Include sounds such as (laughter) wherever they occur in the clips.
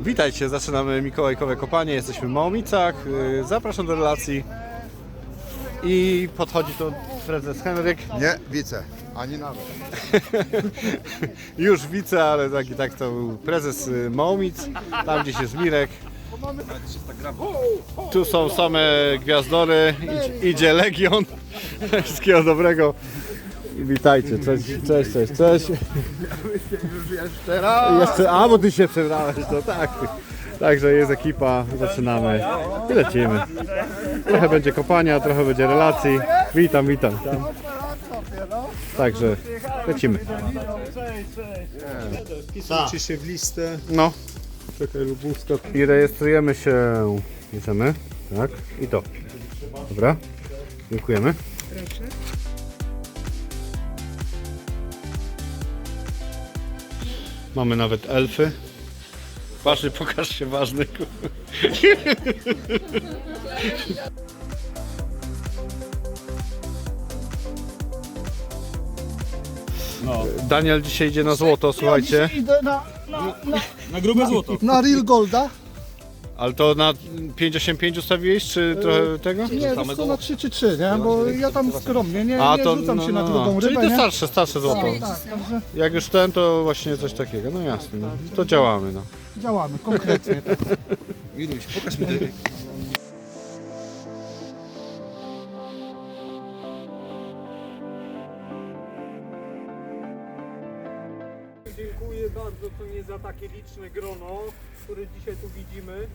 Witajcie, zaczynamy Mikołajkowe Kopanie, jesteśmy w Małomicach, yy, zapraszam do relacji. I podchodzi tu prezes Henryk, Nie, wice, ani nawet. (laughs) już wice, ale tak i tak to był prezes y, Małomic, tam gdzieś jest Mirek. Tu są same gwiazdory, idzie Legion, (laughs) wszystkiego dobrego. Witajcie, cześć, cześć, cześć, cześć. Jeszcze raz. Jeszcze, a bo ty się przebrałeś, to tak. Także jest ekipa, zaczynamy i lecimy. Trochę będzie kopania, trochę będzie relacji. Witam, witam. Także lecimy. Wpisujcie się w listę. No. Czekaj, lubówka. I rejestrujemy się. Bierzemy. Tak. I to. Dobra. Dziękujemy. Mamy nawet elfy. Ważny, pokaż się ważny. Daniel dzisiaj idzie na złoto, słuchajcie. Idę na, na, na, Na grube złoto. na Real Golda. Ale to na 585 ustawiłeś, czy trochę tego? Nie, wiesz co, na 3 czy 3, nie? Bo ja tam skromnie, nie, A nie to rzucam no, się na no, drugą no. Czyli rybę, to nie? starsze, starsze złoto. Tak, także Jak już ten, to właśnie coś takiego. No jasne, no. to działamy. No. działamy konkretnie. (laughs) Widuś, pokaż mi ten. To nie za takie liczne grono, które dzisiaj tu widzimy.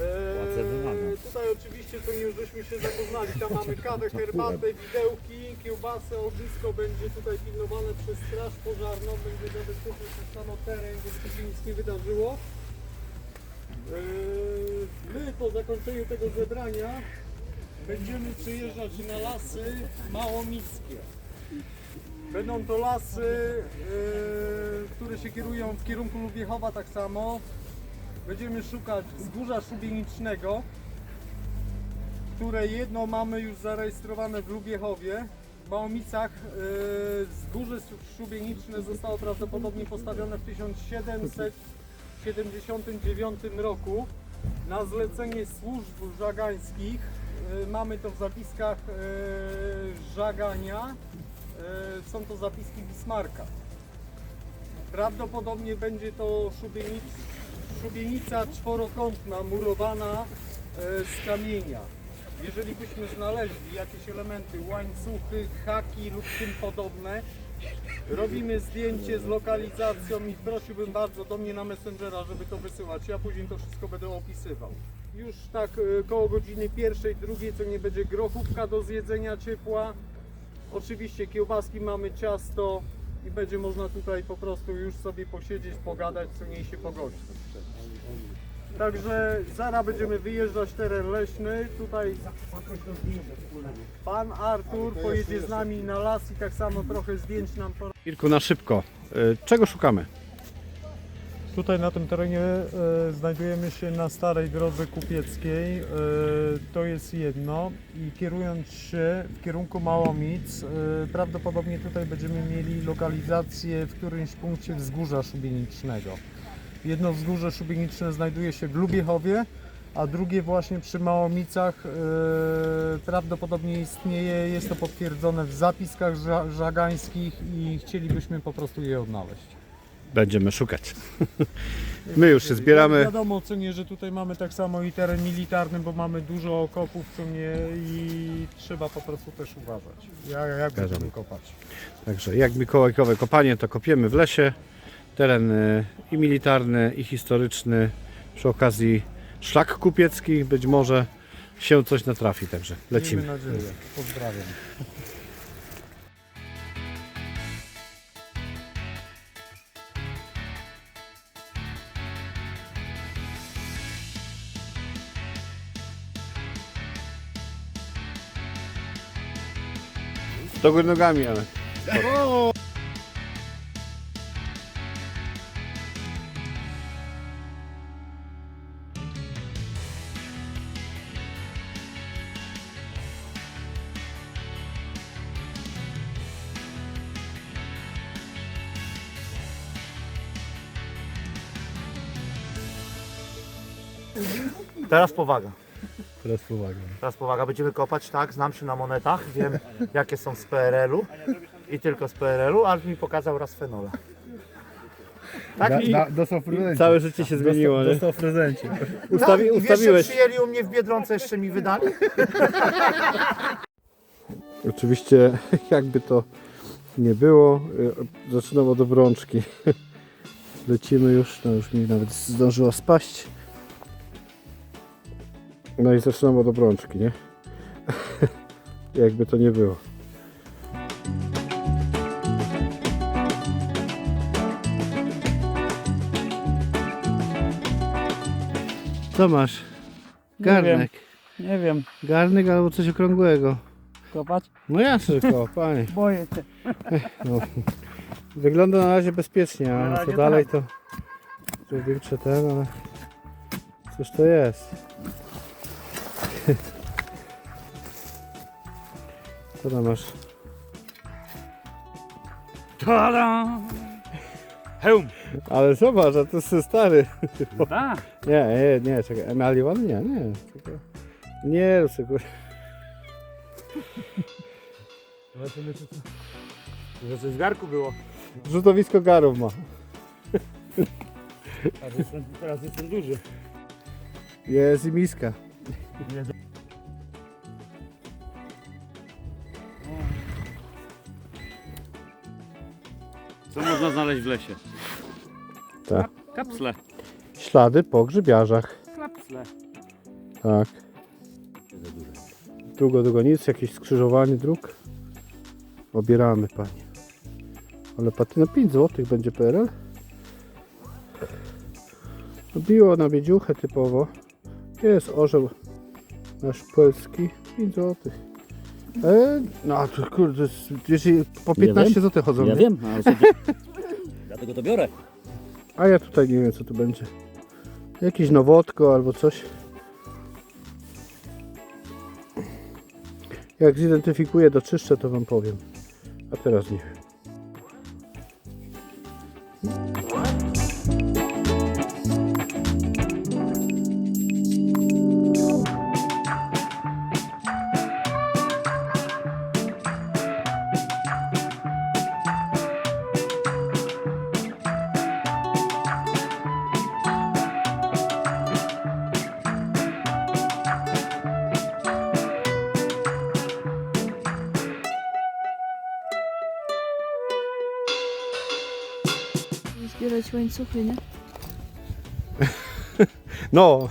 Eee, tutaj oczywiście to nie już żeśmy się zapoznali. Tam mamy kawę, herbatę, widełki, kiełbasę, ognisko będzie tutaj pilnowane przez straż pożarną, będzie zabezpieczony tak samo teren, żeby się nic nie wydarzyło. Eee, my po zakończeniu tego zebrania będziemy przyjeżdżać na lasy małomickie. Będą to lasy, yy, które się kierują w kierunku Lubiechowa tak samo. Będziemy szukać wzgórza szubienicznego, które jedno mamy już zarejestrowane w Lubiechowie. W Małomicach yy, wzgórze szubieniczne zostało prawdopodobnie postawione w 1779 roku na zlecenie służb żagańskich. Yy, Mamy to w zapiskach żagania. E, Są to zapiski Bismarka. Prawdopodobnie będzie to szubienic, szubienica czworokątna, murowana e, z kamienia. Jeżeli byśmy znaleźli jakieś elementy, łańcuchy, haki lub tym podobne, robimy zdjęcie z lokalizacją i prosiłbym bardzo do mnie na Messengera, żeby to wysyłać. Ja później to wszystko będę opisywał. Już tak e, koło godziny pierwszej, drugiej, co nie będzie grochówka do zjedzenia ciepła. Oczywiście kiełbaski mamy ciasto i będzie można tutaj po prostu już sobie posiedzieć, pogadać, co niej się pogości. Także zaraz będziemy wyjeżdżać teren leśny. Tutaj pan Artur pojedzie z nami na las i tak samo trochę zdjęć nam porobi. Irku, na szybko. Y, Czego szukamy? Tutaj na tym terenie e, znajdujemy się na starej drodze kupieckiej. E, to jest jedno i kierując się w kierunku Małomic, e, prawdopodobnie tutaj będziemy mieli lokalizację w którymś punkcie wzgórza szubienicznego. Jedno wzgórze szubieniczne znajduje się w Lubiechowie, a drugie właśnie przy Małomicach e, prawdopodobnie istnieje. Jest to potwierdzone w zapiskach ża- żagańskich i chcielibyśmy po prostu je odnaleźć. Będziemy szukać. (laughs) My już się zbieramy. Wiadomo, co nie, że tutaj mamy tak samo i teren militarny, bo mamy dużo okopów, co nie i trzeba po prostu też uważać. Jak, jak Zgadzam. będziemy kopać. Także jak mikołajkowe kopanie, to kopiemy w lesie. Teren y, i militarny, i historyczny. Przy okazji szlak kupiecki. Być może się coś natrafi, także lecimy. Miejmy nadzieję. Pozdrawiam. Do góry nogami, ale. Teraz powaga. Teraz powaga. Teraz powaga. Będziemy kopać, tak? Znam się na monetach, wiem jakie są z PRL-u i tylko z PRL-u, ale mi pokazał raz fenola. Tak? I, dostał w prezencie. Całe życie się zmieniło, nie? Dostał w prezencie. Ustawi, no, i wiesz, że ustawiłeś. przyjęli u mnie w Biedronce, jeszcze mi wydali? (laughs) Oczywiście, jakby to nie było, y, zaczynam od obrączki. (laughs) Lecimy już, no już mi nawet zdążyła spaść. No i zaczynam od obrączki, nie? (laughs) jakby to nie było. Co masz? Garnek. Nie wiem, Garnek albo coś okrągłego. kopać? No jasne, tylko, panie. Boję się. (laughs) No. Wygląda na razie bezpiecznie, a co dalej to to większe ten, ale cóż to jest? (laughs) Co tam masz? Tada! Hełm! Ale zobacz, a to jest stary. Da. (laughs) Nie, nie, nie, czekaj, emaliowany? Nie, nie. Czekaj. Nie, (laughs) tylko... Że coś w garku było. Rzutowisko garów ma. A jestem, teraz jestem duży. Jest i miska. Co można znaleźć w lesie? Tak. Kapsle. Ślady po grzybiarzach. Kapsle. Tak. Długo, długo nic, jakieś skrzyżowanie dróg. Obieramy panie. Ale patyna 5 zł będzie PRL. Biło na miedziuchę typowo. Jest orzeł nasz polski 5 zł. E, no to kurde, jeżeli po 15 zł chodzą. Ja nie? wiem, ale sobie... (laughs) Dlatego to biorę. A ja tutaj nie wiem co tu będzie. Jakieś nowotko albo coś. Jak zidentyfikuję do czyszczę to wam powiem. A teraz nie wiem. Zbierać łańcuchy, nie? (laughs) No,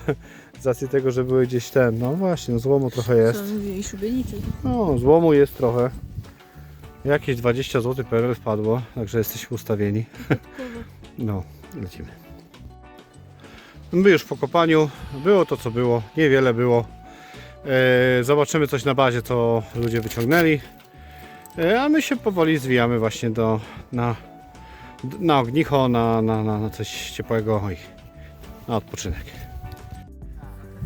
z racji tego, że były gdzieś ten, no właśnie, złomu trochę jest. Co mówię, i szubienicy. No, złomu jest trochę. Jakieś 20 zł PRL wpadło, także jesteśmy ustawieni. (laughs) No, lecimy. My już po kopaniu, było to co było, niewiele było. E, zobaczymy coś na bazie, co ludzie wyciągnęli. E, a my się powoli zwijamy właśnie do, na, na ognicho, na, na, na, na coś ciepłego i na odpoczynek.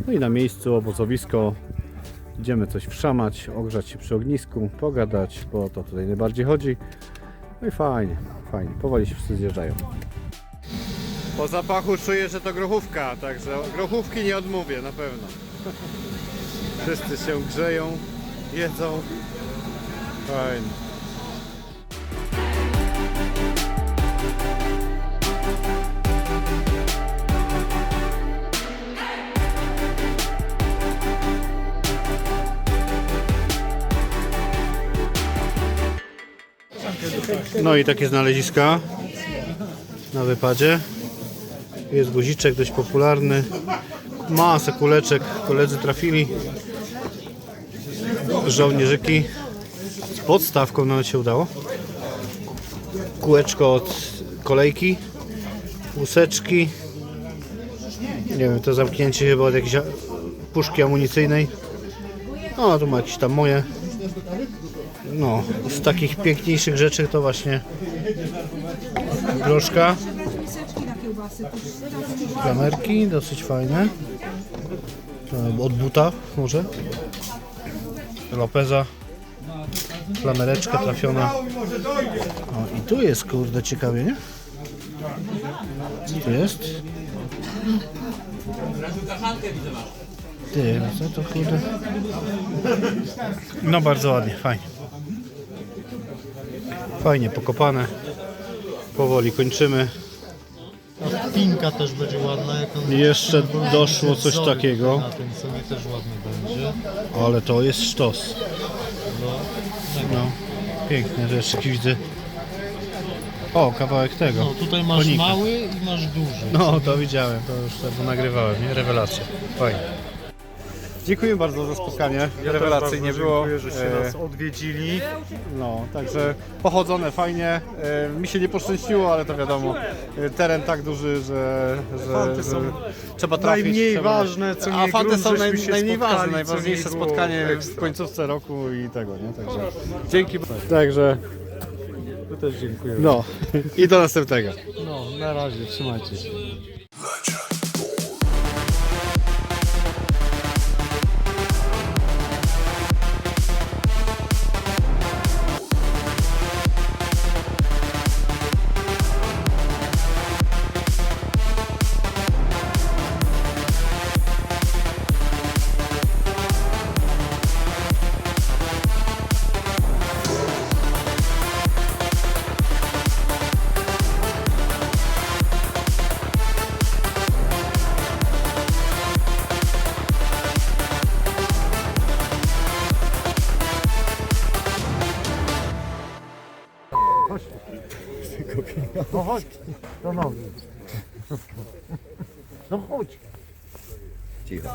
No i na miejscu obozowisko Idziemy coś wszamać, ogrzać się przy ognisku, pogadać, bo to tutaj najbardziej chodzi. No i fajnie, fajnie. Powoli się wszyscy zjeżdżają. Po zapachu czuję, że to grochówka, także grochówki nie odmówię na pewno. (laughs) Wszyscy się grzeją, jedzą. Fajnie. No i takie znaleziska na wypadzie. Jest guziczek dość popularny. Masę kuleczek koledzy trafili. Żołnierzyki z podstawką nawet się udało. Kółeczko od kolejki. Łuseczki. Nie wiem, to zamknięcie chyba od jakiejś puszki amunicyjnej. No, tu ma jakieś tam moje. No, z takich piękniejszych rzeczy to właśnie groszka. Klamerki, dosyć fajne. Od buta może. Lopeza. Klamereczka trafiona. O, i tu jest kurde ciekawie, nie? Co tu jest? Ty, no to kurde? No bardzo ładnie, fajnie. Fajnie pokopane. Powoli kończymy. Pinka też będzie ładna, jak on Jeszcze doszło coś takiego. Na tym sobie też ładny będzie. Ale to jest sztos. No, No, piękne rzeczy widzę. O, kawałek tego. no tutaj masz Konika. mały i masz duży. No, to widziałem, to już to nagrywałem, nie? Rewelacja. Fajnie. Dziękuję bardzo za spotkanie. Rewelacyjnie było. Dziękuję, że się E, nas odwiedzili. No, także pochodzone fajnie. E, mi się nie poszczęściło, ale to wiadomo. E, teren tak duży, że, że, Fanty że są trzeba trafić. najmniej trzeba... ważne, co A nie fanty grunt, są naj, żeśmy się najmniej ważne, co najważniejsze nie było spotkanie w ekstra. końcówce roku i tego, nie? Także dzięki. Także Tu też dziękuję. no i do następnego. No, na razie, trzymajcie się. No chodź, do nogi. No chodź. Wszystkich